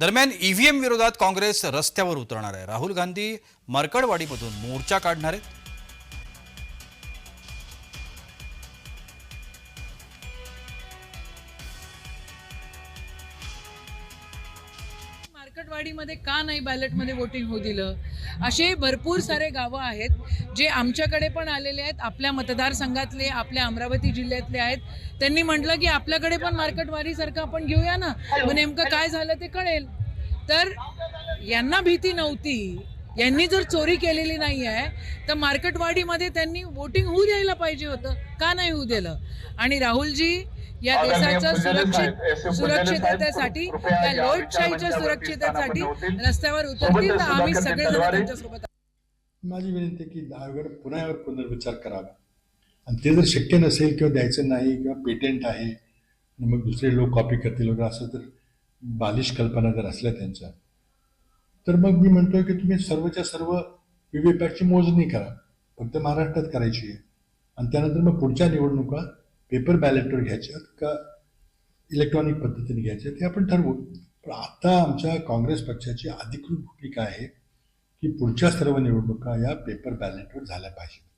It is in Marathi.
दरम्यान ईव्हीएम विरोधात काँग्रेस रस्त्यावर उतरणार आहे. राहुल गांधी मरकडवाडीमधून मोर्चा काढणार आहेत. मार्केटवाडीमध्ये का नाही बॅलेटमध्ये वोटिंग होऊ दिलं? असे भरपूर सारे गावं आहेत जे आमच्याकडे पण आलेले आहेत आपल्या मतदारसंघातले आपल्या अमरावती जिल्ह्यातले आहेत. त्यांनी म्हटलं की आपल्याकडे पण मार्केटवाडीसारखं आपण घेऊया ना. मग नेमकं काय झालं ते कळेल. तर यांना भीती नव्हती. यांनी जर चोरी केलेली नाही आहे तर मार्केटवाडीमध्ये त्यांनी वोटिंग होऊ द्यायला पाहिजे होतं. का नाही होऊ दिलं? आणि राहुलजी या देशाच्या सुरक्षित सुरक्षिततेसाठी या लोकशाहीच्या सुरक्षिततेसाठी रस्त्यावर उतरतील तर आम्ही सगळेजण त्यांच्यासोबत. माझी विनंती की दहावेळ पुन्हा यावर पुनर्विचार करावा. आणि ते जर शक्य नसेल किंवा द्यायचं नाही किंवा पेटेंट आहे आणि मग दुसरे लोक कॉपी करतील वगैरे असं जर बालिश कल्पना जर असल्या त्यांच्या तर मग मी म्हणतोय की तुम्ही सर्वच्या सर्व व्हीव्हीपॅटची मोजणी करा. फक्त महाराष्ट्रात करायची आहे. आणि त्यानंतर मग पुढच्या निवडणुका पेपर बॅलेटवर घ्यायच्यात का इलेक्ट्रॉनिक पद्धतीने घ्यायच्या ते आपण ठरवू. पण आता आमच्या काँग्रेस पक्षाची अधिकृत भूमिका आहे की पुढच्या सर्व निवडणुका या पेपर बॅलेटवर झाल्या पाहिजेत.